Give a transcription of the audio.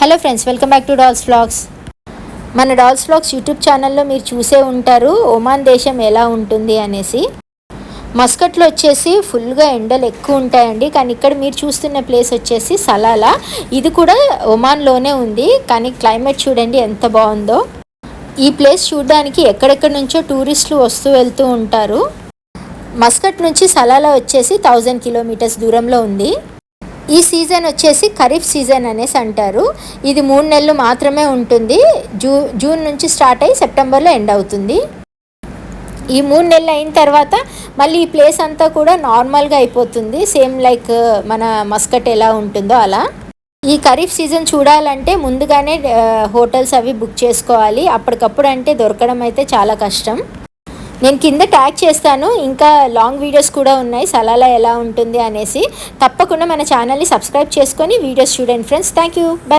Hello friends welcome back to dolls vlogs మన dolls vlogs YouTube ఛానల్లో మీరు చూసే ఉంటారు ఒమాన్ దేశం ఎలా ఉంటుంది అనేసి. మస్కట్లో వచ్చేసి ఫుల్గా ఎండలు ఎక్కువ ఉంటాయండి కానీ ఇక్కడ మీరు చూస్తున్న ప్లేస్ వచ్చేసి సలాలా ఇది కూడా ఒమాన్లోనే ఉంది కానీ క్లైమేట్ చూడండి ఎంత బాగుందో. ఈ ప్లేస్ చూడడానికి ఎక్కడెక్కడి నుంచో టూరిస్టులు వస్తూ వెళ్తూ ఉంటారు. మస్కట్ నుంచి సలాలా వచ్చేసి థౌజండ్ కిలోమీటర్స్ దూరంలో ఉంది. ఈ సీజన్ వచ్చేసి ఖరీఫ్ సీజన్ అనేసి అంటారు. ఇది మూడు నెలలు మాత్రమే ఉంటుంది. జూ జూన్ నుంచి స్టార్ట్ అయ్యి సెప్టెంబర్లో ఎండ్ అవుతుంది. ఈ మూడు నెలలు అయిన తర్వాత మళ్ళీ ఈ ప్లేస్ అంతా కూడా నార్మల్గా అయిపోతుంది. సేమ్ లైక్ మన మస్కట్ ఎలా ఉంటుందో అలా. ఈ ఖరీఫ్ సీజన్ చూడాలంటే ముందుగానే హోటల్స్ అవి బుక్ చేసుకోవాలి. అప్పటికప్పుడు అంటే దొరకడం అయితే చాలా కష్టం. నేను కింద ట్యాగ్ చేస్తాను ఇంకా లాంగ్ వీడియోస్ కూడా ఉన్నాయి సలాలా ఎలా ఉంటుంది అనేసి. తప్పకుండా మన ఛానల్ని సబ్స్క్రైబ్ చేసుకొని వీడియోస్ చూడండి ఫ్రెండ్స్ థ్యాంక్ యూ బై